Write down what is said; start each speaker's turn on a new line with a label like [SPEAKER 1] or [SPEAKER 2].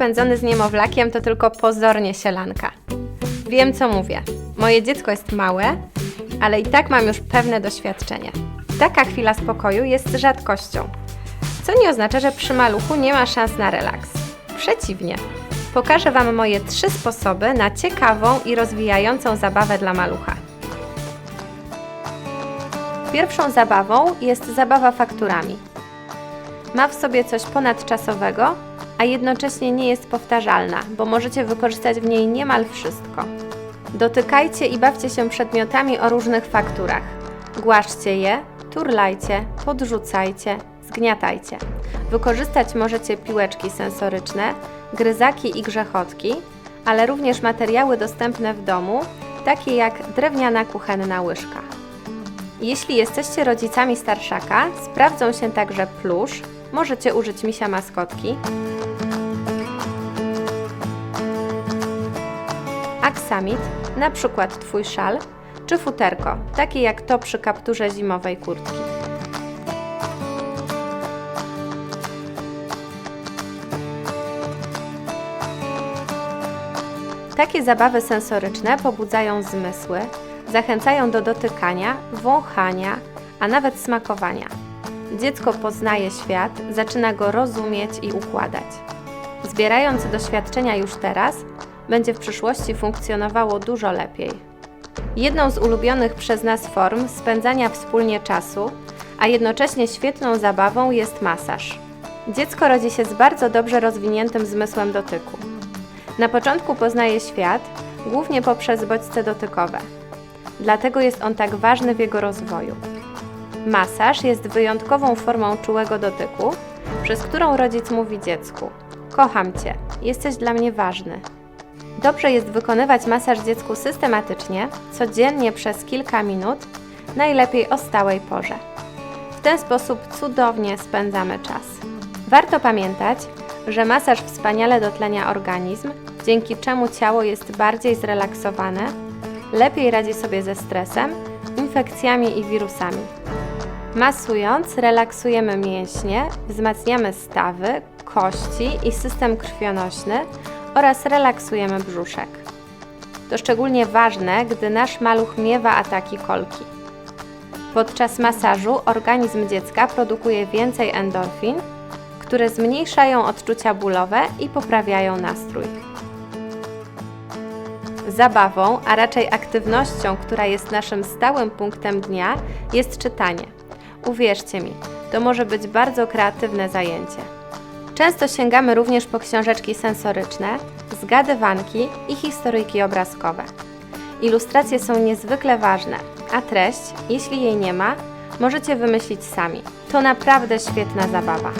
[SPEAKER 1] spędzony z niemowlakiem to tylko pozornie sielanka. Wiem, co mówię. Moje dziecko jest małe, ale i tak mam już pewne doświadczenie. Taka chwila spokoju jest rzadkością, co nie oznacza, że przy maluchu nie ma szans na relaks. Przeciwnie. Pokażę Wam moje trzy sposoby na ciekawą i rozwijającą zabawę dla malucha. Pierwszą zabawą jest zabawa fakturami. Ma w sobie coś ponadczasowego, a jednocześnie nie jest powtarzalna, bo możecie wykorzystać w niej niemal wszystko. Dotykajcie i bawcie się przedmiotami o różnych fakturach. Głaszczcie je, turlajcie, podrzucajcie, zgniatajcie. Wykorzystać możecie piłeczki sensoryczne, gryzaki i grzechotki, ale również materiały dostępne w domu, takie jak drewniana kuchenna łyżka. Jeśli jesteście rodzicami starszaka, sprawdzą się także plusz, możecie użyć misia maskotki, aksamit, na przykład Twój szal, czy futerko, takie jak to przy kapturze zimowej kurtki. Takie zabawy sensoryczne pobudzają zmysły, zachęcają do dotykania, wąchania, a nawet smakowania. Dziecko poznaje świat, zaczyna go rozumieć i układać. Zbierając doświadczenia już teraz, będzie w przyszłości funkcjonowało dużo lepiej. Jedną z ulubionych przez nas form spędzania wspólnie czasu, a jednocześnie świetną zabawą jest masaż. Dziecko rodzi się z bardzo dobrze rozwiniętym zmysłem dotyku. Na początku poznaje świat głównie poprzez bodźce dotykowe. Dlatego jest on tak ważny w jego rozwoju. Masaż jest wyjątkową formą czułego dotyku, przez którą rodzic mówi dziecku: Kocham cię, jesteś dla mnie ważny. Dobrze jest wykonywać masaż dziecku systematycznie, codziennie przez kilka minut, najlepiej o stałej porze. W ten sposób cudownie spędzamy czas. Warto pamiętać, że masaż wspaniale dotlenia organizm, dzięki czemu ciało jest bardziej zrelaksowane, lepiej radzi sobie ze stresem, infekcjami i wirusami. Masując, relaksujemy mięśnie, wzmacniamy stawy, kości i system krwionośny oraz relaksujemy brzuszek. To szczególnie ważne, gdy nasz maluch miewa ataki kolki. Podczas masażu organizm dziecka produkuje więcej endorfin, które zmniejszają odczucia bólowe i poprawiają nastrój. Zabawą, a raczej aktywnością, która jest naszym stałym punktem dnia, jest czytanie. Uwierzcie mi, to może być bardzo kreatywne zajęcie. Często sięgamy również po książeczki sensoryczne, zgadywanki i historyjki obrazkowe. Ilustracje są niezwykle ważne, a treść, jeśli jej nie ma, możecie wymyślić sami. To naprawdę świetna zabawa.